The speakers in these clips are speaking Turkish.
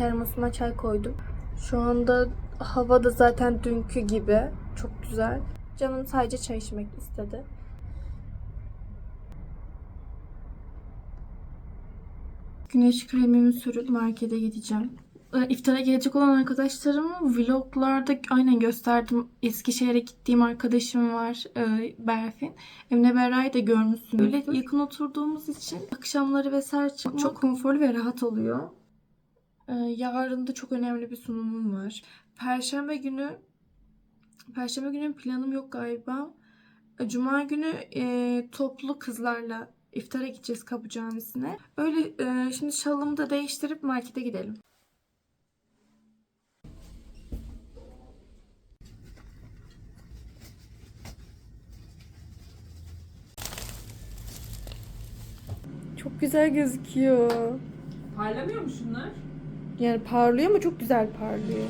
termosuma çay koydum. Şu anda hava da zaten dünkü gibi. Çok güzel. Canım sadece çay içmek istedi. Güneş kremimi sürüp markete gideceğim. Ee, İftara gelecek olan arkadaşlarımı vloglarda aynen gösterdim. Eskişehir'e gittiğim arkadaşım var e, Berfin. Emine Berra'yı da görmüşsünüz. Böyle yakın oturduğumuz için akşamları vesaire çok konforlu ve rahat oluyor. Ee, yarın da çok önemli bir sunumum var. Perşembe günü Perşembe günü planım yok galiba. E, Cuma günü e, toplu kızlarla iftara gideceğiz Kapı Camisi'ne. Öyle e, şimdi şalımı da değiştirip markete gidelim. Çok güzel gözüküyor. Parlamıyor mu şunlar? Yani parlıyor ama çok güzel parlıyor.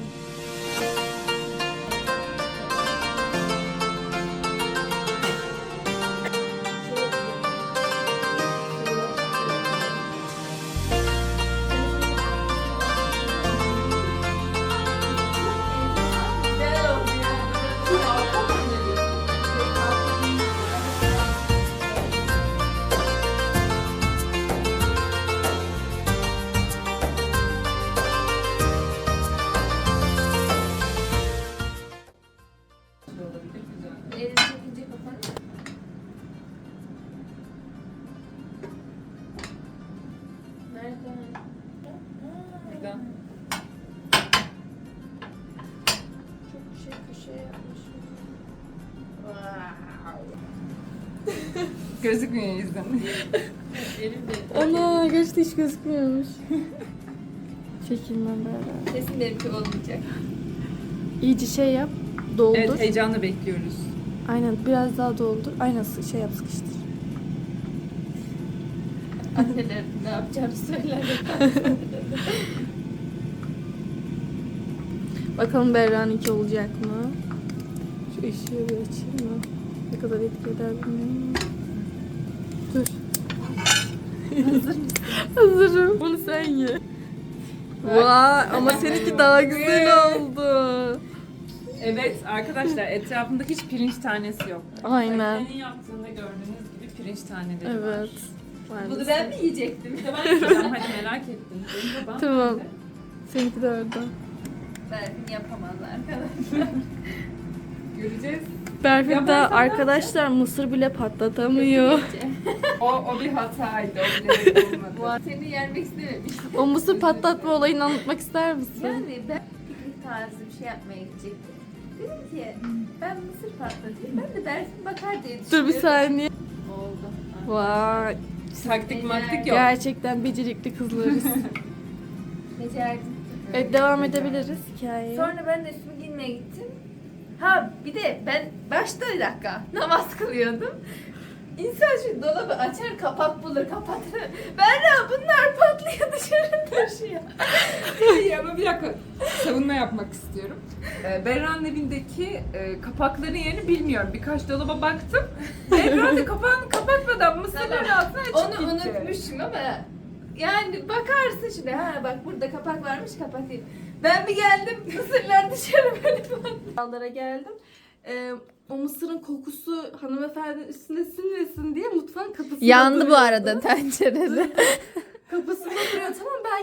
Gözükmüyor yüzden. Elimde. Ana gerçekten hiç gözükmüyormuş. Çekilmem böyle. Kesin benimki olmayacak. İyice şey yap. Doldur. evet heyecanla bekliyoruz. Aynen biraz daha doldur. Aynen şey yap sıkıştır. Anneler ne yapacağını söyler. Bakalım Berra'nınki olacak mı? Şu ışığı bir açayım mı? Ne kadar etki eder bilmiyorum. Dur. Hazır mısın? Hazırım. Bunu sen ye. Vay ama seninki daha güzel oldu. Evet arkadaşlar etrafında hiç pirinç tanesi yok. Aynen. Senin yaptığında gördüğünüz gibi pirinç taneleri var. Evet. Bunu ben mi yiyecektim? De ben yiyeceğim hadi merak ettim. Benim babam Tamam. nerede? Seninki de orada. Berfin yapamaz arkadaşlar. Göreceğiz. Berfin sana- arkadaşlar mısır bile patlatamıyor. O, o bir hataydı. O bile olmadı. Seni yermek istememiş. o mısır patlatma olayını anlatmak ister misin? Yani ben piknik tarzı bir şey yapmaya gidecektim. Dedim ki ben mısır patlatayım. Ben de Berfin bakar diye Dur düşünüyorum. bir saniye. Oldu. Vay. Taktik maktik yok. Gerçekten becerikli kızlarız. Becerdim. evet devam edebiliriz hikayeye. Sonra ben de üstümü giymeye gittim. Ha bir de ben başta bir dakika namaz kılıyordum. İnsan şu dolabı açar kapak bulur kapatır. Ben de bunlar patlıyor dışarı taşıyor. Hayır ama bir dakika savunma yapmak istiyorum. Ee, Berra'nın evindeki e, kapakların yerini bilmiyorum. Birkaç dolaba baktım. Berra da kapağını kapatmadan mısırların altına açıp Onu gitti. unutmuşum ama yani bakarsın şimdi ha bak burada kapak varmış kapatayım. Ben bir geldim mısırlar dışarı böyle Dağlara geldim. Ee, o mısırın kokusu hanımefendinin üstüne sinmesin diye mutfağın kapısında Yandı bu duruyordu. arada tencerede. Kapısında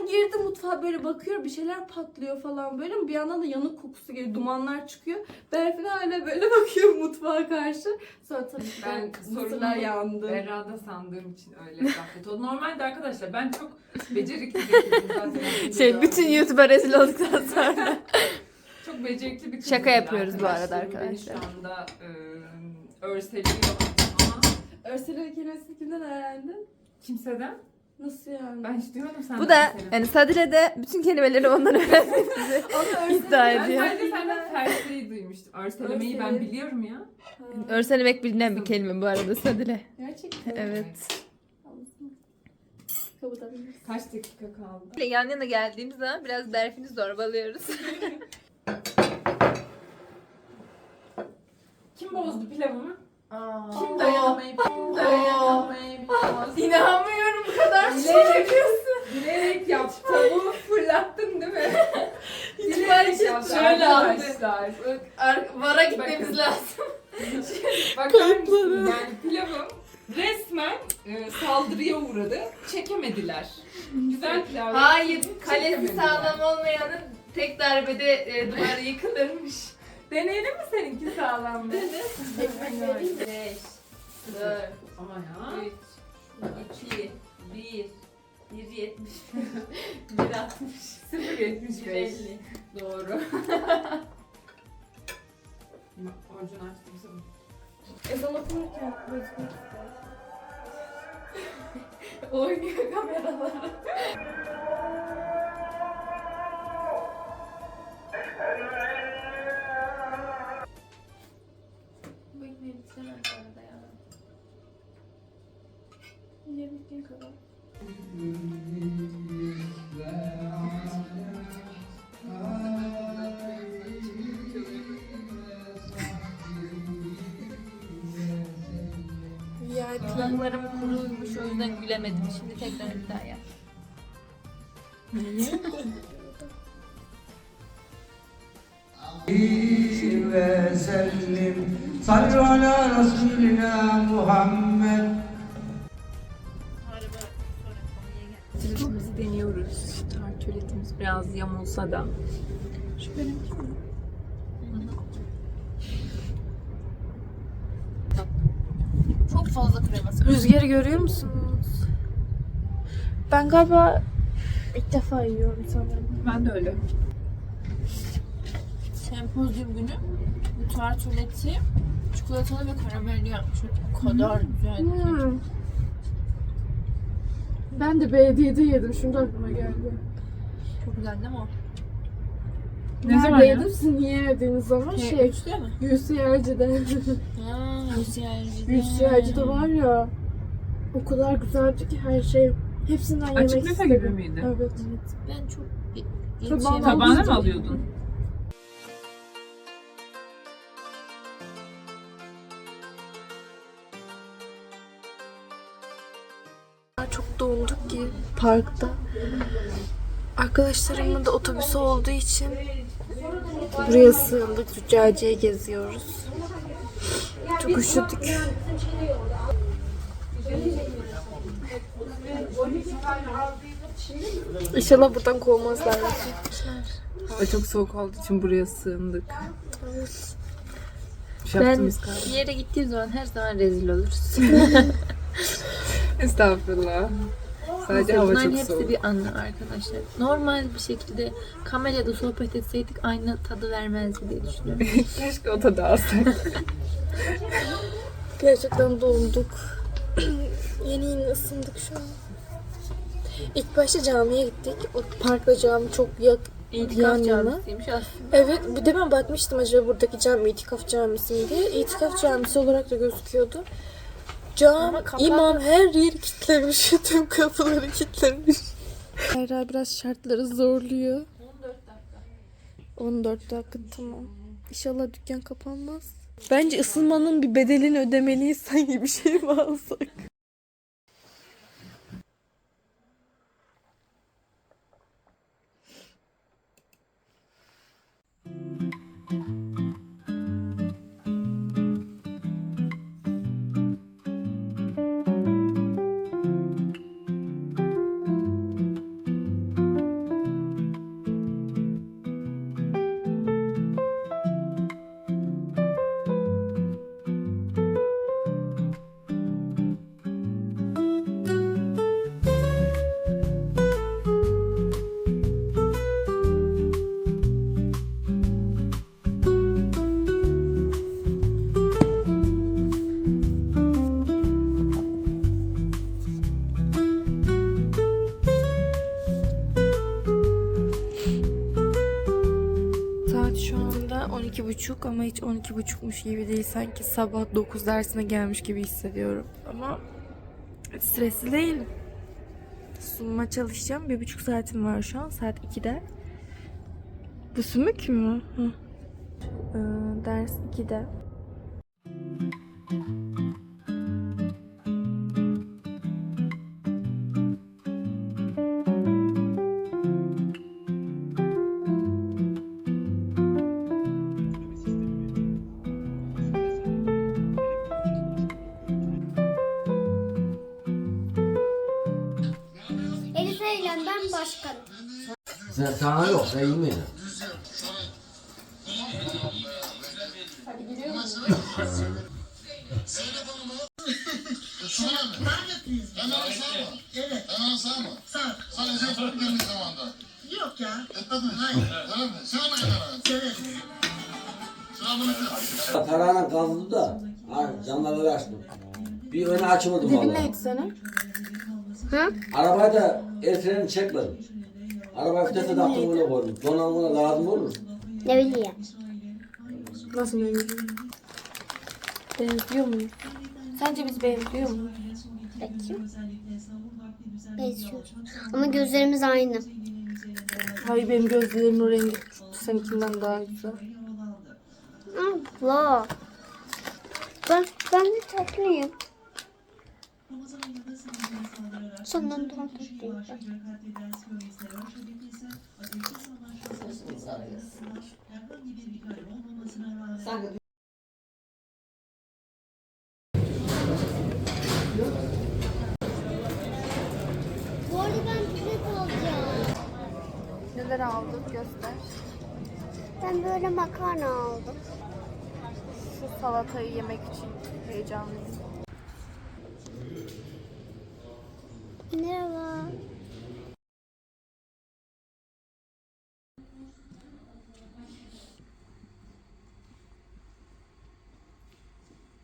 girdim mutfağa böyle bakıyorum bir şeyler patlıyor falan böyle bir yandan da yanık kokusu geliyor. Dumanlar çıkıyor. Berfin hala böyle bakıyor mutfağa karşı. Sonra tabii Ben mısırlar yandı. Berra'da sandığım için öyle oldu. Normalde arkadaşlar ben çok becerikli bir kızım zaten. Şey bütün YouTube'a rezil olduktan sonra. Çok becerikli bir kızım. Şaka yapıyoruz bu arada Arkadaşlarım beni arkadaşlar. şu anda e, örseliyor ama Örsel kelimesini kimden öğrendin? kimseden. Nasıl yani? Ben hiç duymadım senden. Bu da yani Sadile de bütün kelimeleri ondan öğrendiğimizi iddia Ben ediyor. sadece senden Ferse'yi duymuştum. Örselemeyi ben biliyorum ya. Örselemek bilinen bir kelime bu arada Sadile. Gerçekten. Evet. Kaç dakika kaldı? Yan yana geldiğimiz zaman biraz Berfin'i zorbalıyoruz. Kim bozdu pilavımı? Kim dayanamayıp kim dayanamayıp İnanmıyorum yapıyorsun. Bilerek yaptı. Tavuğu fırlattın değil mi? Şöyle arkadaşlar. Ar- Vara gitmemiz Bakın. lazım. Bakar mısın? Yani pilavım resmen e, saldırıya uğradı. Çekemediler. Güzel pilav. Hayır, kalesi sağlam olmayanın tek darbede e, duvarı yıkılırmış. Deneyelim mi seninki sağlam mı? Vereyim. 5, 4, Ama ya. 3, 2, 1, 1.70, 1.60, 0.75. 1.50. Doğru. Orijinal bizim. Ezan okunurken Oynuyor kameralar. Bu ekmeği bitiremem bu arada ya. Yiyebildiğin kadar. Kulaklarım kuruymuş o yüzden gülemedim. Şimdi tekrar bir daha yap. ve sellim sallu ala rasulina Muhammed Tartületimiz biraz yamulsa da. Şu benimki mi? Çok fazla kreması. Rüzgarı görüyor musunuz? Ben galiba ilk defa yiyorum sanırım. Ben de öyle. Sempozyum günü bu tartuleti çikolatalı ve karamelli yapmışlar. O kadar güzel. Hmm. Ben de belediyede yedim. Şimdi aklıma geldi. Çok güzel değil mi o? Ne zaman ya? Sizin yiyemediğiniz zaman Şey, şey. üçte mi? Gülsiyerci'de. Haa, Hüsiyerci'de. Gülsiyerci'de var ya. O kadar güzeldi ki her şey. Hepsinden yemek Açık büfe istedim. gibi miydi? Evet. Ben çok yetişemedim. Tabağına mı alıyordun? Çok donduk ki parkta. Arkadaşlarımın da otobüsü olduğu için buraya sığındık. Züccaciye geziyoruz. Çok üşüdük. İnşallah buradan kovmazlar. Ve çok soğuk olduğu için buraya sığındık. Ben Yaptığımız kadar. bir yere gittiğim zaman her zaman rezil oluruz. Estağfurullah. Sadece hava Bunların çok hepsi soğuk. bir anı arkadaşlar. Normal bir şekilde kamerada sohbet etseydik aynı tadı vermezdi diye düşünüyorum. Keşke o tadı alsak. Gerçekten donduk. yeni yeni ısındık şu an. İlk başta camiye gittik. O parkla cami çok yak yan İtikaf yana. camisiymiş aslında. Evet, bir de ben bakmıştım acaba buradaki cami itikaf camisi mi diye. İtikaf camisi olarak da gözüküyordu. Cam, kapalı. imam her yeri kilitlemiş. Tüm kapıları kilitlemiş. Hayra biraz şartları zorluyor. 14 dakika tamam. İnşallah dükkan kapanmaz. Bence ısınmanın bir bedelini ödemeliyiz sanki bir şey mi alsak? 12.30 ama hiç 12.30'muş gibi değil. Sanki sabah 9 dersine gelmiş gibi hissediyorum. Ama stresli değilim. Sunuma çalışacağım. Bir buçuk saatim var şu an. Saat 2'de. Bu sümük mü? Hı. Ee, ders 2'de. Sen sana yok, sen yemeyin. Hemen sağ mı? Evet. Hemen sağ mı? Sağ. Sen Ecem Fırın gelmiş zamanda. Yok ya. Etmedin mi? Hayır. Öyle mi? Mı? Evet. Sıra mı Paranın kaldı da, ha, camları açtım. Bir önü açmadım valla. neydi senin? Hı? Arabayı da el freni çekmedim. Araba vitese taktım öyle koydum. Donanımına lazım olur. Ne bileyim. Nasıl ne bileyim? Benziyor muyuz? Sence biz benziyor muyuz? Bakayım. Benziyor. Ama gözlerimiz aynı. Hayır benim gözlerimin rengi seninkinden daha güzel. Abla. Ben, ben de tatlıyım. Bu arada ben pürek alacağım. Neler aldık göster. Ben böyle makarna aldım. Şu salatayı yemek için heyecanlıyım. Merhaba.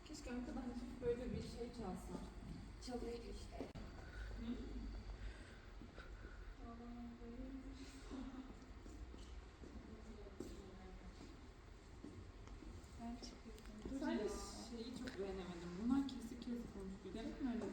Keşke arkadan böyle bir şey çalsa. Çalıyor işte. Sadece şeyi çok beğenemedim. Bunlar kesik kesik olmuş. Bilerek mi öyle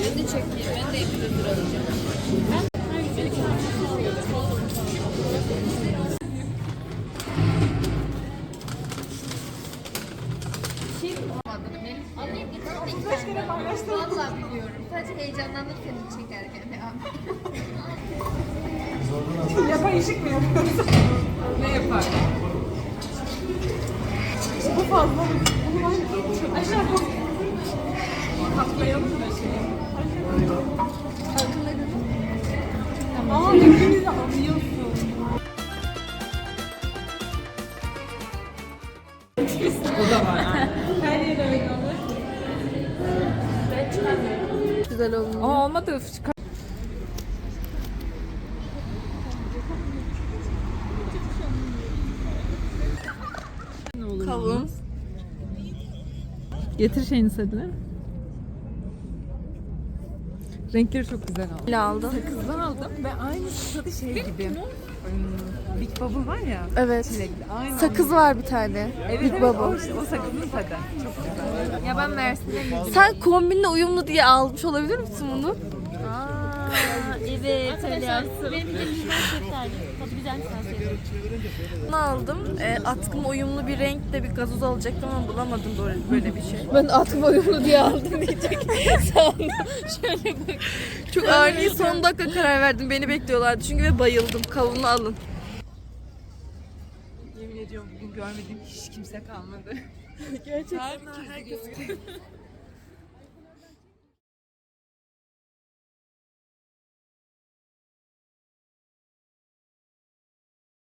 yapıyorsun fotoğrafı? Vallahi biliyorum. Sadece heyecanlandım seni çekerken ya. Yapay ışık mı yapıyorsun? ne yapar? Bu fazla mı? Aşağı Katlayalım da şey. Aa hepinizi alıyorsun. o da var. Her yere öyle olur. Güzel olmuş. Aa olmadı. Kavun. Getir şeyini Sadile. Renkleri çok güzel oldu. Ne aldın? Sakızlı aldım ve aynı tadı şey gibi. Hmm, Big Bubble var ya. Evet. Çilekli. Aynı Sakız var bir tane. Evet, Big evet, Bubble. O, işte, o sakızın tadı. Çok güzel. Ya ben Mersin'e gittim. Sen kombinle uyumlu diye almış olabilir misin bunu? evet öyle yapsın. Bunu aldım. E, atkım uyumlu bir renkte bir gazoz alacaktım ama bulamadım böyle, böyle bir şey. Ben atma uyumlu diye aldım diyecek. Sandım. Şöyle bak. Çok ani son dakika karar verdim. Beni bekliyorlardı çünkü ve bayıldım. Kavunu alın. Yemin ediyorum bugün görmediğim hiç kimse kalmadı. Gerçekten herkes